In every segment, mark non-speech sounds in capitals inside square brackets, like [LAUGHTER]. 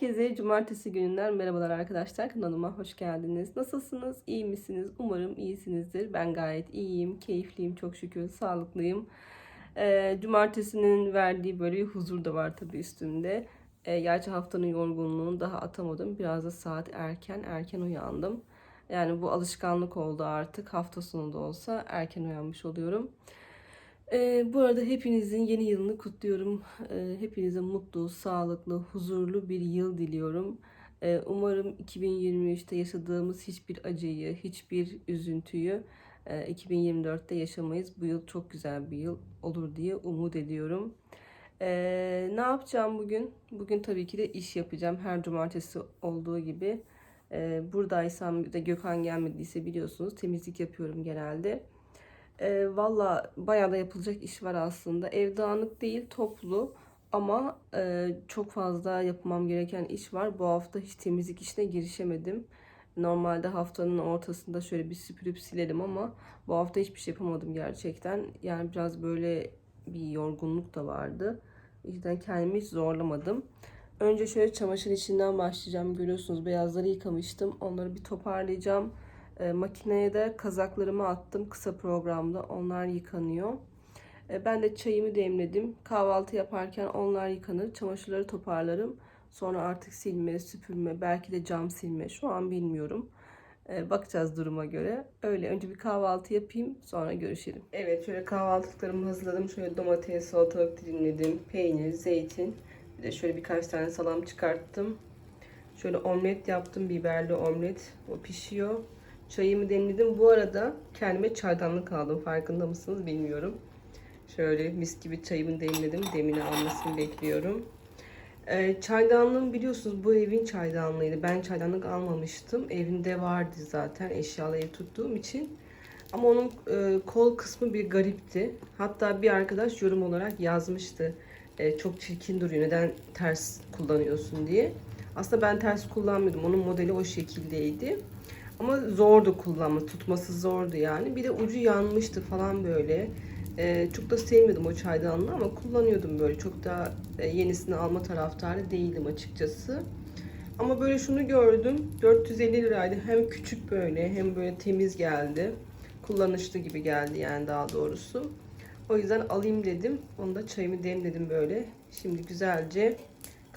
Herkese cumartesi gününden merhabalar arkadaşlar. Kanalıma hoş geldiniz. Nasılsınız? İyi misiniz? Umarım iyisinizdir. Ben gayet iyiyim, keyifliyim, çok şükür sağlıklıyım. Ee, cumartesinin verdiği böyle bir huzur da var tabii üstünde. Ee, gerçi haftanın yorgunluğunu daha atamadım. Biraz da saat erken, erken uyandım. Yani bu alışkanlık oldu artık. Hafta sonu da olsa erken uyanmış oluyorum. Ee, bu arada hepinizin yeni yılını kutluyorum. Ee, hepinize mutlu, sağlıklı, huzurlu bir yıl diliyorum. Ee, umarım 2023'te yaşadığımız hiçbir acıyı, hiçbir üzüntüyü e, 2024'te yaşamayız. Bu yıl çok güzel bir yıl olur diye umut ediyorum. Ee, ne yapacağım bugün? Bugün tabii ki de iş yapacağım. Her cumartesi olduğu gibi. Ee, buradaysam de Gökhan gelmediyse biliyorsunuz temizlik yapıyorum genelde. E, Valla bayağı da yapılacak iş var aslında. Ev dağınık değil, toplu ama e, çok fazla yapmam gereken iş var. Bu hafta hiç temizlik işine girişemedim. Normalde haftanın ortasında şöyle bir süpürüp silerim ama bu hafta hiçbir şey yapamadım gerçekten. Yani biraz böyle bir yorgunluk da vardı. O yüzden kendimi hiç zorlamadım. Önce şöyle çamaşır içinden başlayacağım. Görüyorsunuz beyazları yıkamıştım. Onları bir toparlayacağım. E, makineye de kazaklarımı attım kısa programda. Onlar yıkanıyor. E, ben de çayımı demledim. Kahvaltı yaparken onlar yıkanır. Çamaşırları toparlarım. Sonra artık silme, süpürme, belki de cam silme. Şu an bilmiyorum. E, bakacağız duruma göre. Öyle önce bir kahvaltı yapayım sonra görüşelim. Evet şöyle kahvaltılıklarımı hazırladım. Şöyle domates, salatalık dilimledim. Peynir, zeytin. Bir de şöyle birkaç tane salam çıkarttım. Şöyle omlet yaptım. Biberli omlet. O pişiyor. Çayımı demledim. Bu arada kendime çaydanlık aldım. Farkında mısınız bilmiyorum. Şöyle mis gibi çayımı demledim. Demini almasını bekliyorum. Ee, çaydanlığım biliyorsunuz bu evin çaydanlığıydı. Ben çaydanlık almamıştım. Evinde vardı zaten eşyalı ev tuttuğum için. Ama onun e, kol kısmı bir garipti. Hatta bir arkadaş yorum olarak yazmıştı. E, çok çirkin duruyor. Neden ters kullanıyorsun diye. Aslında ben ters kullanmıyordum. Onun modeli o şekildeydi. Ama zordu kullanma, tutması zordu yani. Bir de ucu yanmıştı falan böyle. Ee, çok da sevmiyordum o çaydanlığı ama kullanıyordum böyle. Çok da e, yenisini alma taraftarı değildim açıkçası. Ama böyle şunu gördüm. 450 liraydı. Hem küçük böyle hem böyle temiz geldi. Kullanışlı gibi geldi yani daha doğrusu. O yüzden alayım dedim. Onu da çayımı demledim böyle. Şimdi güzelce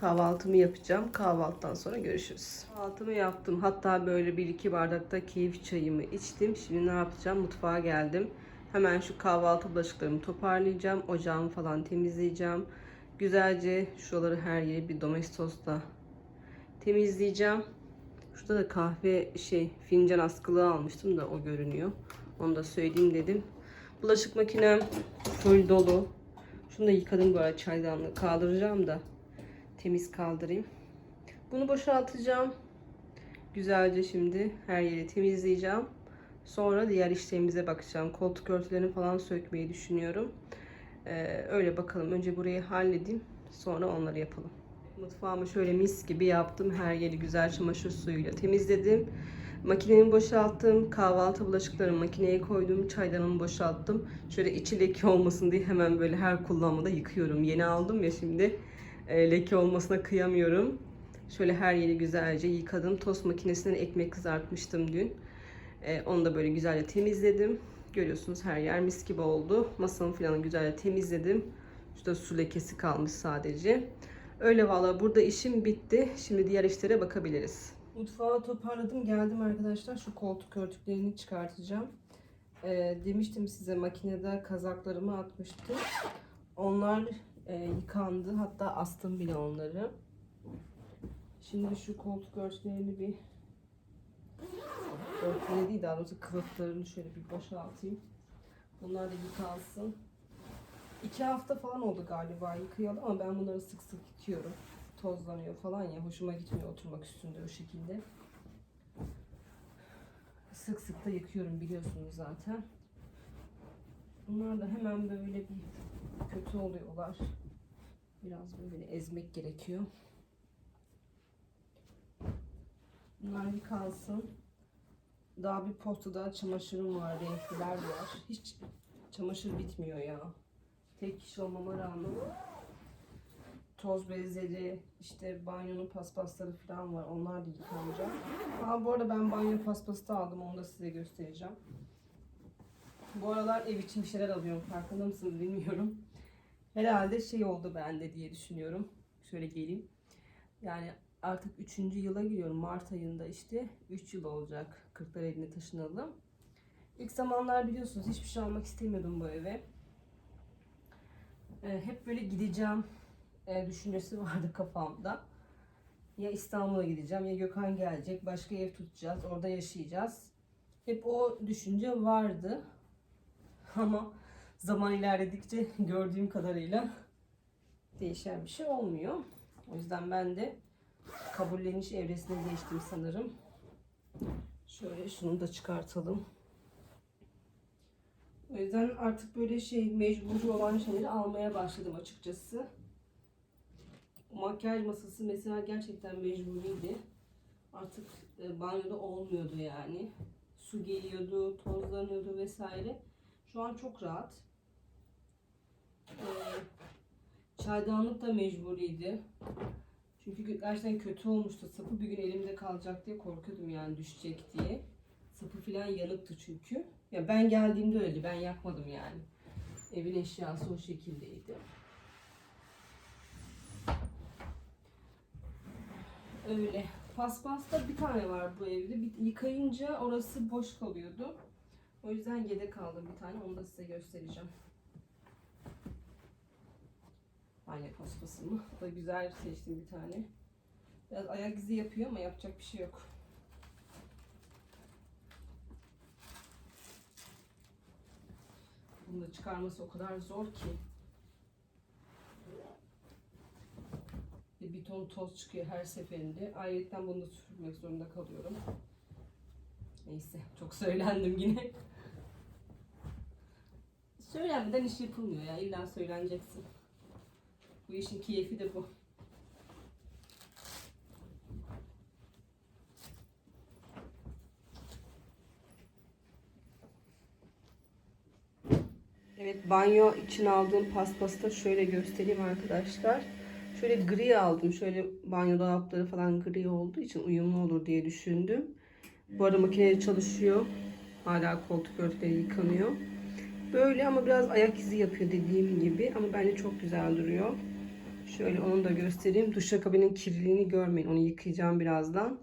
Kahvaltımı yapacağım. Kahvaltıdan sonra görüşürüz. Kahvaltımı yaptım. Hatta böyle bir iki bardakta keyif çayımı içtim. Şimdi ne yapacağım? Mutfağa geldim. Hemen şu kahvaltı bulaşıklarımı toparlayacağım. Ocağımı falan temizleyeceğim. Güzelce şuraları her yeri bir domestosla temizleyeceğim. Şurada da kahve şey fincan askılığı almıştım da o görünüyor. Onu da söyleyeyim dedim. Bulaşık makinem full dolu. Şunu da yıkadım böyle çaydanlığı kaldıracağım da temiz kaldırayım. Bunu boşaltacağım. Güzelce şimdi her yeri temizleyeceğim. Sonra diğer işlerimize bakacağım. Koltuk örtülerini falan sökmeyi düşünüyorum. Ee, öyle bakalım. Önce burayı halledeyim. Sonra onları yapalım. Mutfağımı şöyle mis gibi yaptım. Her yeri güzel çamaşır suyuyla temizledim. Makinemi boşalttım. Kahvaltı bulaşıklarını makineye koydum. Çaydanımı boşalttım. Şöyle içi leke olmasın diye hemen böyle her kullanmada yıkıyorum. Yeni aldım ya şimdi e, leke olmasına kıyamıyorum. Şöyle her yeri güzelce yıkadım. Tost makinesinden ekmek kızartmıştım dün. E, onu da böyle güzelce temizledim. Görüyorsunuz her yer mis gibi oldu. Masamı falan güzelce temizledim. Şurada su lekesi kalmış sadece. Öyle valla burada işim bitti. Şimdi diğer işlere bakabiliriz. Mutfağı toparladım. Geldim arkadaşlar. Şu koltuk örtüklerini çıkartacağım. E, demiştim size makinede kazaklarımı atmıştım. Onlar e, yıkandı. Hatta astım bile onları. Şimdi şu koltuk örtülerini bir örtüleri değil daha doğrusu kılıflarını şöyle bir boşaltayım. Bunlar da yıkansın. İki hafta falan oldu galiba yıkayalı ama ben bunları sık sık yıkıyorum. Tozlanıyor falan ya. Hoşuma gitmiyor oturmak üstünde o şekilde. Sık sık da yıkıyorum biliyorsunuz zaten. Bunlar da hemen böyle bir kötü oluyorlar. Biraz böyle ezmek gerekiyor. Bunlar bir kalsın. Daha bir postada çamaşırım var, renkliler var. Hiç çamaşır bitmiyor ya. Tek kişi olmama rağmen toz bezleri, işte banyonun paspasları falan var. Onlar da yıkanacak. Aa, bu arada ben banyo paspası da aldım. Onu da size göstereceğim. Bu aralar ev için bir şeyler alıyorum. Farkında mısınız bilmiyorum. Herhalde şey oldu bende diye düşünüyorum. Şöyle geleyim. Yani artık 3. yıla giriyorum. Mart ayında işte 3 yıl olacak Kırklareli'ne taşınalım. İlk zamanlar biliyorsunuz hiçbir şey almak istemiyordum bu eve. Ee, hep böyle gideceğim e, düşüncesi vardı [LAUGHS] kafamda. Ya İstanbul'a gideceğim ya Gökhan gelecek. Başka ev tutacağız. Orada yaşayacağız. Hep o düşünce vardı. [LAUGHS] Ama zaman ilerledikçe gördüğüm kadarıyla değişen bir şey olmuyor. O yüzden ben de kabulleniş evresine geçtim sanırım. Şöyle şunu da çıkartalım. O yüzden artık böyle şey mecburi olan şeyleri almaya başladım açıkçası. Makyaj masası mesela gerçekten mecburiydi. Artık e, banyoda olmuyordu yani. Su geliyordu, tozlanıyordu vesaire. Şu an çok rahat. Ee, çaydanlık da mecburiydi. Çünkü gerçekten kötü olmuştu. Sapı bir gün elimde kalacak diye korkuyordum yani düşecek diye. Sapı filan yanıktı çünkü. Ya ben geldiğimde öyle. Ben yakmadım yani. Evin eşyası o şekildeydi. Öyle. Paspasta bir tane var bu evde. Bir, yıkayınca orası boş kalıyordu. O yüzden yedek aldım bir tane. Onu da size göstereceğim. Banyo paspasımı. Da güzel seçtim bir tane. Biraz ayak izi yapıyor ama yapacak bir şey yok. Bunu da çıkarması o kadar zor ki. Bir ton toz çıkıyor her seferinde. Ayrıca bunu da süpürmek zorunda kalıyorum. Neyse çok söylendim yine. Söylenmeden iş yapılmıyor ya. İlla söyleneceksin. Bu işin keyfi de bu. Evet banyo için aldığım paspası da şöyle göstereyim arkadaşlar. Şöyle gri aldım. Şöyle banyo dolapları falan gri olduğu için uyumlu olur diye düşündüm. Bu arada makine çalışıyor. Hala koltuk örtüleri yıkanıyor. Böyle ama biraz ayak izi yapıyor dediğim gibi. Ama bence çok güzel duruyor. Şöyle onu da göstereyim. Duşakabinin kirliliğini görmeyin. Onu yıkayacağım birazdan.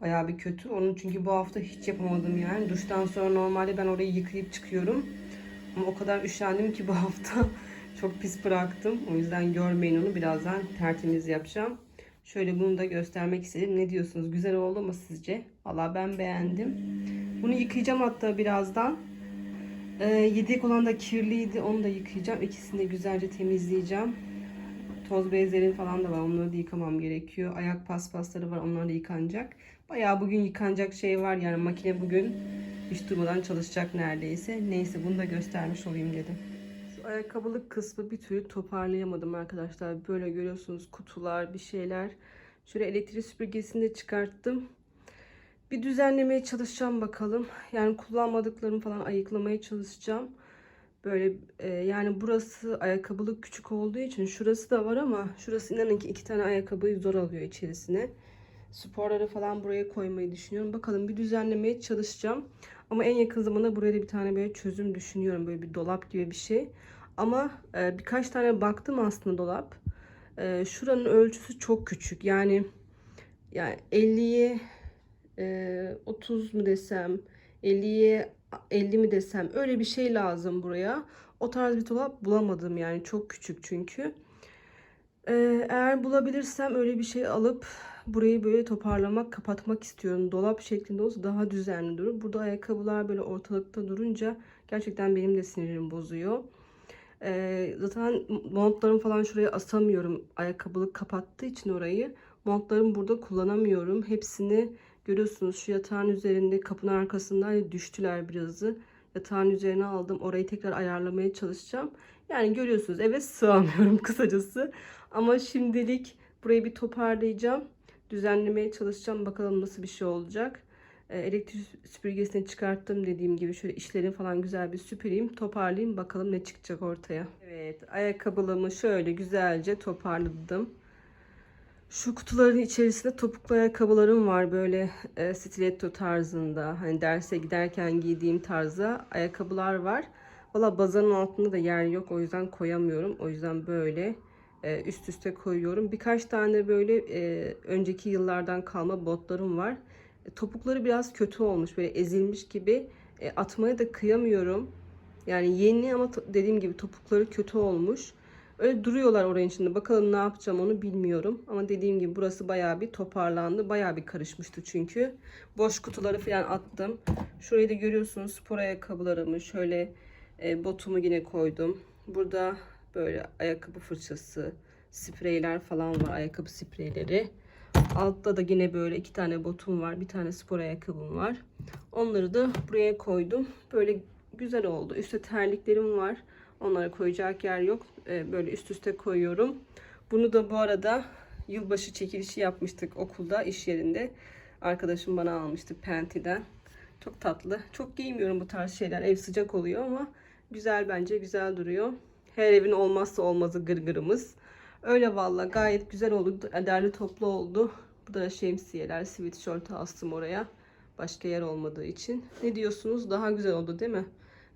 Bayağı bir kötü. Onun çünkü bu hafta hiç yapamadım yani. Duştan sonra normalde ben orayı yıkayıp çıkıyorum. Ama o kadar üşendim ki bu [LAUGHS] hafta çok pis bıraktım. O yüzden görmeyin onu. Birazdan tertemiz yapacağım. Şöyle bunu da göstermek istedim. Ne diyorsunuz? Güzel oldu mu sizce? Valla ben beğendim. Bunu yıkayacağım hatta birazdan. Ee, yedek olan da kirliydi. Onu da yıkayacağım. İkisini de güzelce temizleyeceğim. Toz bezlerin falan da var. Onları da yıkamam gerekiyor. Ayak paspasları var. Onlar da yıkanacak. Bayağı bugün yıkanacak şey var. Yani makine bugün hiç durmadan çalışacak neredeyse. Neyse bunu da göstermiş olayım dedim. Şu ayakkabılık kısmı bir türlü toparlayamadım arkadaşlar. Böyle görüyorsunuz kutular bir şeyler. Şöyle elektrik süpürgesini de çıkarttım. Bir düzenlemeye çalışacağım bakalım. Yani kullanmadıklarımı falan ayıklamaya çalışacağım. Böyle e, yani burası ayakkabılık küçük olduğu için şurası da var ama şurası inanın ki iki tane ayakkabıyı zor alıyor içerisine. Sporları falan buraya koymayı düşünüyorum. Bakalım bir düzenlemeye çalışacağım. Ama en yakın zamanda buraya da bir tane böyle çözüm düşünüyorum. Böyle bir dolap gibi bir şey. Ama e, birkaç tane baktım aslında dolap. E, şuranın ölçüsü çok küçük. Yani yani 50'ye e, 30 mu desem 50'ye 50 mi desem öyle bir şey lazım buraya. O tarz bir dolap bulamadım yani çok küçük çünkü. Ee, eğer bulabilirsem öyle bir şey alıp burayı böyle toparlamak, kapatmak istiyorum. Dolap şeklinde olsa daha düzenli durur. Burada ayakkabılar böyle ortalıkta durunca gerçekten benim de sinirim bozuyor. Ee, zaten montlarımı falan şuraya asamıyorum. Ayakkabılık kapattığı için orayı. Montlarımı burada kullanamıyorum. Hepsini görüyorsunuz şu yatağın üzerinde kapının arkasından düştüler birazı. Yatağın üzerine aldım. Orayı tekrar ayarlamaya çalışacağım. Yani görüyorsunuz eve sığamıyorum [LAUGHS] kısacası. Ama şimdilik burayı bir toparlayacağım. Düzenlemeye çalışacağım. Bakalım nasıl bir şey olacak. Ee, Elektrik süpürgesini çıkarttım dediğim gibi. Şöyle işlerini falan güzel bir süpüreyim. Toparlayayım. Bakalım ne çıkacak ortaya. Evet ayakkabılığımı şöyle güzelce toparladım. Şu kutuların içerisinde topuklu ayakkabılarım var böyle e, stiletto tarzında. Hani derse giderken giydiğim tarzda ayakkabılar var. Valla bazanın altında da yer yok o yüzden koyamıyorum. O yüzden böyle e, üst üste koyuyorum. Birkaç tane böyle e, önceki yıllardan kalma botlarım var. E, topukları biraz kötü olmuş böyle ezilmiş gibi. E, atmaya da kıyamıyorum. Yani yeni ama dediğim gibi topukları kötü olmuş. Öyle duruyorlar orayın içinde. Bakalım ne yapacağım onu bilmiyorum. Ama dediğim gibi burası bayağı bir toparlandı. Bayağı bir karışmıştı çünkü. Boş kutuları falan attım. Şurayı da görüyorsunuz spor ayakkabılarımı. Şöyle e, botumu yine koydum. Burada böyle ayakkabı fırçası, spreyler falan var. Ayakkabı spreyleri. Altta da yine böyle iki tane botum var. Bir tane spor ayakkabım var. Onları da buraya koydum. Böyle güzel oldu. Üstte terliklerim var. Onlara koyacak yer yok. Ee, böyle üst üste koyuyorum. Bunu da bu arada yılbaşı çekilişi yapmıştık okulda, iş yerinde. Arkadaşım bana almıştı Penti'den. Çok tatlı. Çok giymiyorum bu tarz şeyler. Ev sıcak oluyor ama güzel bence. Güzel duruyor. Her evin olmazsa olmazı gırgırımız. Öyle valla gayet güzel oldu. Derli toplu oldu. Bu da şemsiyeler, sweatshirt astım oraya. Başka yer olmadığı için. Ne diyorsunuz? Daha güzel oldu değil mi?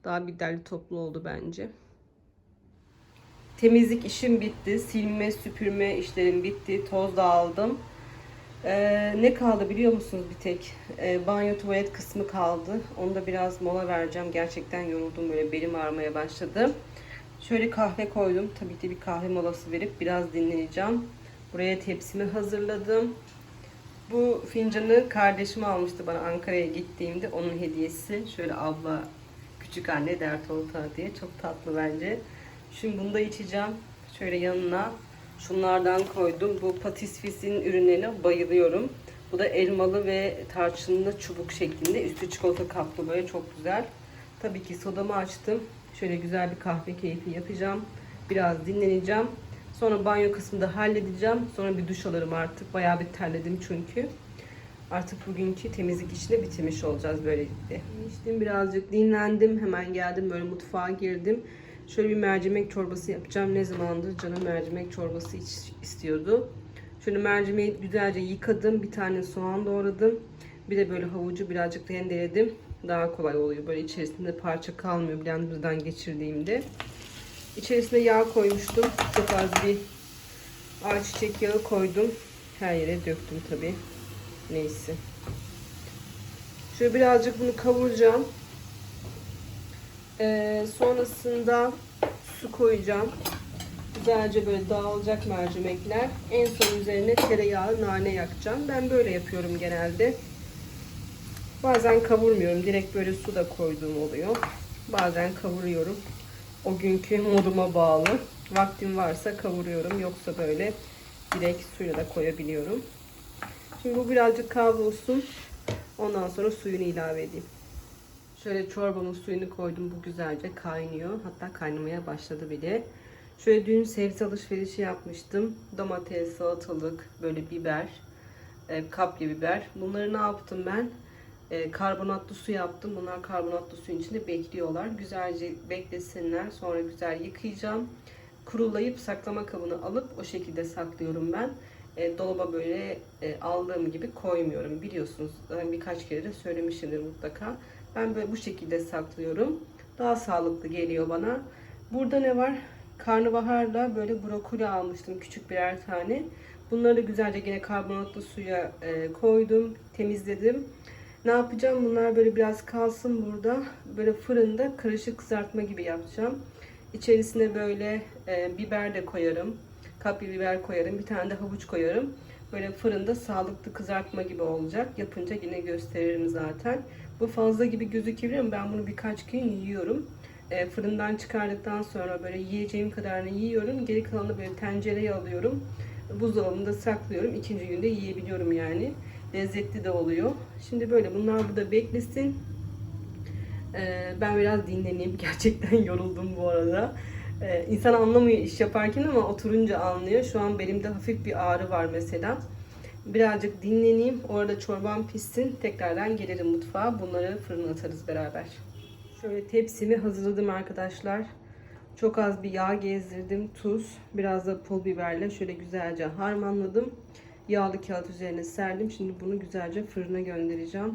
Daha bir derli toplu oldu bence. Temizlik işim bitti. Silme, süpürme işlerim bitti. Toz da aldım. Ee, ne kaldı biliyor musunuz bir tek? Ee, banyo tuvalet kısmı kaldı. Onu da biraz mola vereceğim. Gerçekten yoruldum böyle belim ağrımaya başladı. Şöyle kahve koydum. Tabii ki bir kahve molası verip biraz dinleneceğim. Buraya tepsimi hazırladım. Bu fincanı kardeşim almıştı bana Ankara'ya gittiğimde. Onun hediyesi. Şöyle abla, küçük anne dert ortağı diye. Çok tatlı bence. Şimdi bunu da içeceğim. Şöyle yanına şunlardan koydum. Bu Patisfis'in ürünlerine bayılıyorum. Bu da elmalı ve tarçınlı çubuk şeklinde. Üstü çikolata kaplı böyle çok güzel. Tabii ki sodamı açtım. Şöyle güzel bir kahve keyfi yapacağım. Biraz dinleneceğim. Sonra banyo kısmında halledeceğim. Sonra bir duş alırım artık. Bayağı bir terledim çünkü. Artık bugünkü temizlik işini bitirmiş olacağız böylelikle. İçtim birazcık dinlendim. Hemen geldim böyle mutfağa girdim. Şöyle bir mercimek çorbası yapacağım. Ne zamandır canım mercimek çorbası iç- istiyordu. Şöyle mercimeği güzelce yıkadım. Bir tane soğan doğradım. Bir de böyle havucu birazcık rendeledim. Daha kolay oluyor. Böyle içerisinde parça kalmıyor blenderdan geçirdiğimde. İçerisine yağ koymuştum. Çok az bir ayçiçek yağı koydum. Her yere döktüm tabi. Neyse. Şöyle birazcık bunu kavuracağım. Ee, sonrasında su koyacağım. Güzelce böyle dağılacak mercimekler. En son üzerine tereyağı, nane yakacağım. Ben böyle yapıyorum genelde. Bazen kavurmuyorum. Direkt böyle su da koyduğum oluyor. Bazen kavuruyorum. O günkü moduma bağlı. Vaktim varsa kavuruyorum. Yoksa böyle direkt suyla da koyabiliyorum. Şimdi bu birazcık kavrulsun. Ondan sonra suyunu ilave edeyim. Şöyle çorbamın suyunu koydum. Bu güzelce kaynıyor. Hatta kaynamaya başladı bile. Şöyle dün sebze alışverişi yapmıştım. Domates, salatalık, böyle biber, e, kapya biber. Bunları ne yaptım ben? E, karbonatlı su yaptım. Bunlar karbonatlı suyun içinde bekliyorlar. Güzelce beklesinler. Sonra güzel yıkayacağım. Kurulayıp saklama kabına alıp o şekilde saklıyorum ben. E, dolaba böyle e, aldığım gibi koymuyorum. Biliyorsunuz birkaç kere de söylemişimdir mutlaka. Ben böyle bu şekilde saklıyorum. Daha sağlıklı geliyor bana. Burada ne var? Karnabaharla böyle brokoli almıştım küçük birer tane. Bunları da güzelce yine karbonatlı suya e, koydum, temizledim. Ne yapacağım? Bunlar böyle biraz kalsın burada. Böyle fırında karışık kızartma gibi yapacağım. İçerisine böyle e, biber de koyarım. Kapya biber koyarım. Bir tane de havuç koyarım. Böyle fırında sağlıklı kızartma gibi olacak. Yapınca yine gösteririm zaten. Bu fazla gibi gözükebilir ama ben bunu birkaç gün yiyorum. E, fırından çıkardıktan sonra böyle yiyeceğim kadarını yiyorum. Geri kalanını böyle tencereye alıyorum. Buzdolabında saklıyorum. İkinci günde yiyebiliyorum yani. Lezzetli de oluyor. Şimdi böyle bunlar burada beklesin. E, ben biraz dinleneyim. [LAUGHS] Gerçekten yoruldum bu arada. E, insan anlamıyor iş yaparken ama oturunca anlıyor. Şu an belimde hafif bir ağrı var mesela. Birazcık dinleneyim. Orada çorbam pişsin. Tekrardan gelirim mutfağa. Bunları fırına atarız beraber. Şöyle tepsimi hazırladım arkadaşlar. Çok az bir yağ gezdirdim. Tuz, biraz da pul biberle şöyle güzelce harmanladım. yağlı kağıt üzerine serdim. Şimdi bunu güzelce fırına göndereceğim.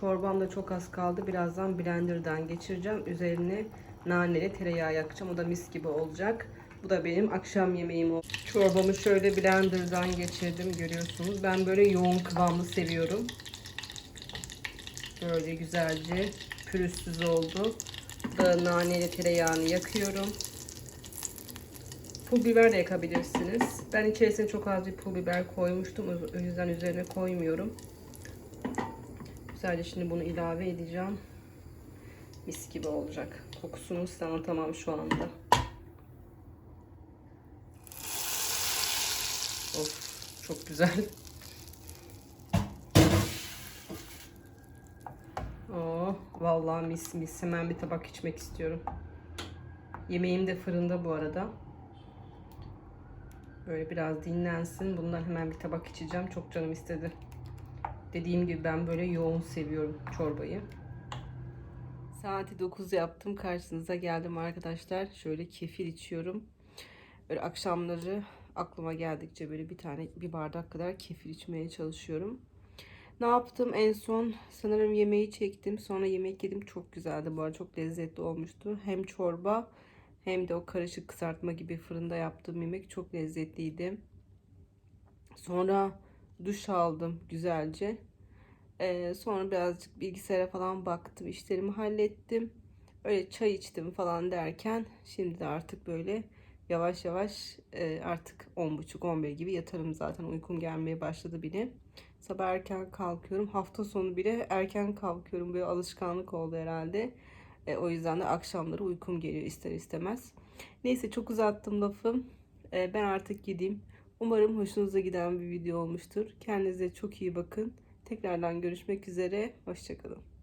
Çorbam da çok az kaldı. Birazdan blenderdan geçireceğim. Üzerine naneli tereyağı yakacağım. O da mis gibi olacak. Bu da benim akşam yemeğim oldu. Çorbamı şöyle blenderdan geçirdim görüyorsunuz. Ben böyle yoğun kıvamlı seviyorum. Böyle güzelce pürüzsüz oldu. Da naneli tereyağını yakıyorum. Pul biber de yakabilirsiniz. Ben içerisine çok az bir pul biber koymuştum. O yüzden üzerine koymuyorum. Güzelce şimdi bunu ilave edeceğim. Mis gibi olacak. Kokusunu size anlatamam şu anda. Çok güzel. Oh vallahi mis mis. Hemen bir tabak içmek istiyorum. Yemeğim de fırında bu arada. Böyle biraz dinlensin. Bundan hemen bir tabak içeceğim. Çok canım istedi. Dediğim gibi ben böyle yoğun seviyorum çorbayı. Saati 9 yaptım. Karşınıza geldim arkadaşlar. Şöyle kefir içiyorum. Böyle akşamları aklıma geldikçe böyle bir tane bir bardak kadar kefir içmeye çalışıyorum. Ne yaptım en son sanırım yemeği çektim. Sonra yemek yedim. Çok güzeldi bu arada. Çok lezzetli olmuştu. Hem çorba hem de o karışık kızartma gibi fırında yaptığım yemek çok lezzetliydi. Sonra duş aldım güzelce. Ee, sonra birazcık bilgisayara falan baktım. işlerimi hallettim. Öyle çay içtim falan derken şimdi de artık böyle yavaş yavaş e, artık 10.30-11 gibi yatarım zaten. Uykum gelmeye başladı bile. Sabah erken kalkıyorum. Hafta sonu bile erken kalkıyorum. Böyle alışkanlık oldu herhalde. E, o yüzden de akşamları uykum geliyor ister istemez. Neyse çok uzattım lafı. E, ben artık gideyim. Umarım hoşunuza giden bir video olmuştur. Kendinize çok iyi bakın. Tekrardan görüşmek üzere. Hoşçakalın.